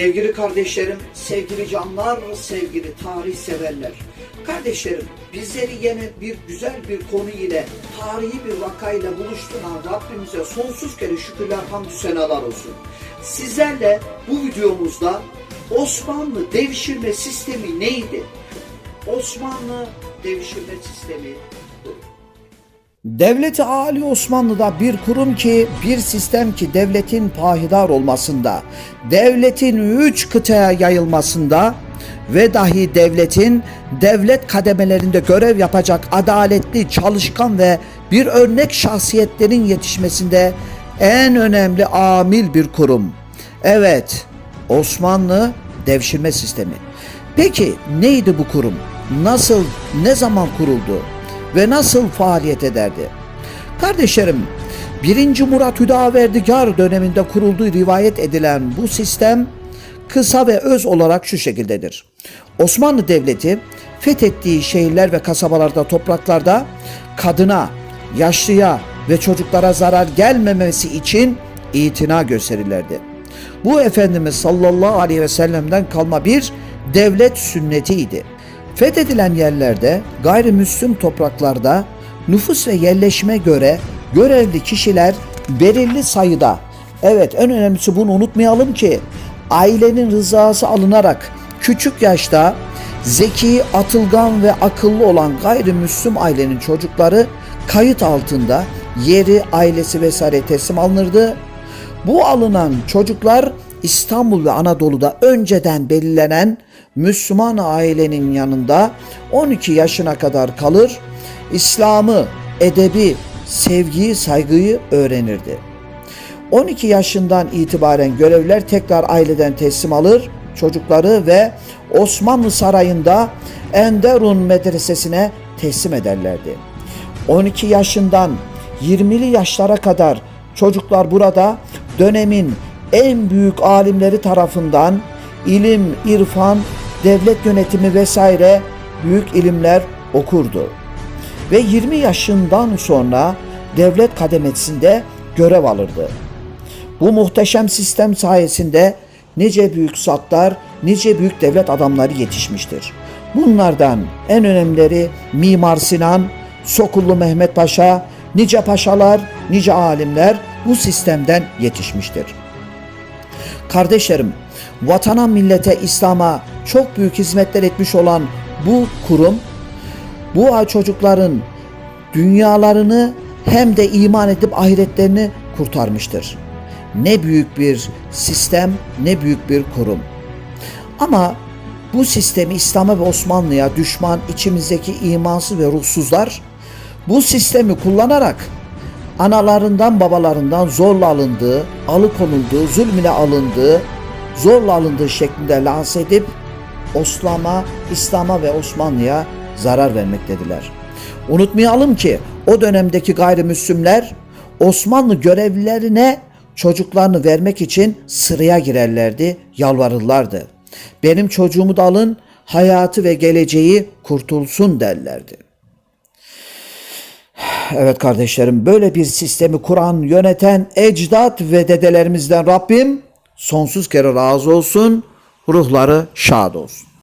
Sevgili kardeşlerim, sevgili canlar, sevgili tarih severler. Kardeşlerim, bizleri yine bir güzel bir konu ile, tarihi bir vakayla buluşturan Rabbimize sonsuz kere şükürler, hamdü senalar olsun. Sizlerle bu videomuzda Osmanlı devşirme sistemi neydi? Osmanlı devşirme sistemi Devleti Ali Osmanlı'da bir kurum ki, bir sistem ki devletin pahidar olmasında, devletin üç kıtaya yayılmasında ve dahi devletin devlet kademelerinde görev yapacak adaletli, çalışkan ve bir örnek şahsiyetlerin yetişmesinde en önemli amil bir kurum. Evet, Osmanlı devşirme sistemi. Peki neydi bu kurum? Nasıl, ne zaman kuruldu? Ve nasıl faaliyet ederdi? Kardeşlerim, 1. Murat Hüdaverdigar döneminde kurulduğu rivayet edilen bu sistem kısa ve öz olarak şu şekildedir. Osmanlı Devleti fethettiği şehirler ve kasabalarda, topraklarda kadına, yaşlıya ve çocuklara zarar gelmemesi için itina gösterirlerdi. Bu Efendimiz sallallahu aleyhi ve sellem'den kalma bir devlet sünnetiydi. Fethedilen yerlerde gayrimüslim topraklarda nüfus ve yerleşime göre görevli kişiler belirli sayıda evet en önemlisi bunu unutmayalım ki ailenin rızası alınarak küçük yaşta zeki, atılgan ve akıllı olan gayrimüslim ailenin çocukları kayıt altında yeri, ailesi vesaire teslim alınırdı. Bu alınan çocuklar İstanbul ve Anadolu'da önceden belirlenen Müslüman ailenin yanında 12 yaşına kadar kalır, İslam'ı, edebi, sevgiyi, saygıyı öğrenirdi. 12 yaşından itibaren görevler tekrar aileden teslim alır, çocukları ve Osmanlı Sarayı'nda Enderun Medresesi'ne teslim ederlerdi. 12 yaşından 20'li yaşlara kadar çocuklar burada dönemin en büyük alimleri tarafından ilim, irfan, devlet yönetimi vesaire büyük ilimler okurdu. Ve 20 yaşından sonra devlet kademesinde görev alırdı. Bu muhteşem sistem sayesinde nice büyük zatlar, nice büyük devlet adamları yetişmiştir. Bunlardan en önemlileri Mimar Sinan, Sokullu Mehmet Paşa, nice paşalar, nice alimler bu sistemden yetişmiştir. Kardeşlerim, vatana, millete, İslam'a çok büyük hizmetler etmiş olan bu kurum, bu çocukların dünyalarını hem de iman edip ahiretlerini kurtarmıştır. Ne büyük bir sistem, ne büyük bir kurum. Ama bu sistemi İslam'a ve Osmanlı'ya düşman içimizdeki imansız ve ruhsuzlar bu sistemi kullanarak analarından babalarından zorla alındığı, alıkonulduğu, zulmüne alındığı, zorla alındığı şeklinde lanse edip Osman'a, İslam'a ve Osmanlı'ya zarar vermektediler. Unutmayalım ki o dönemdeki gayrimüslimler Osmanlı görevlilerine çocuklarını vermek için sıraya girerlerdi, yalvarırlardı. Benim çocuğumu da alın, hayatı ve geleceği kurtulsun derlerdi. Evet kardeşlerim böyle bir sistemi kuran, yöneten ecdat ve dedelerimizden Rabbim sonsuz kere razı olsun, ruhları şad olsun.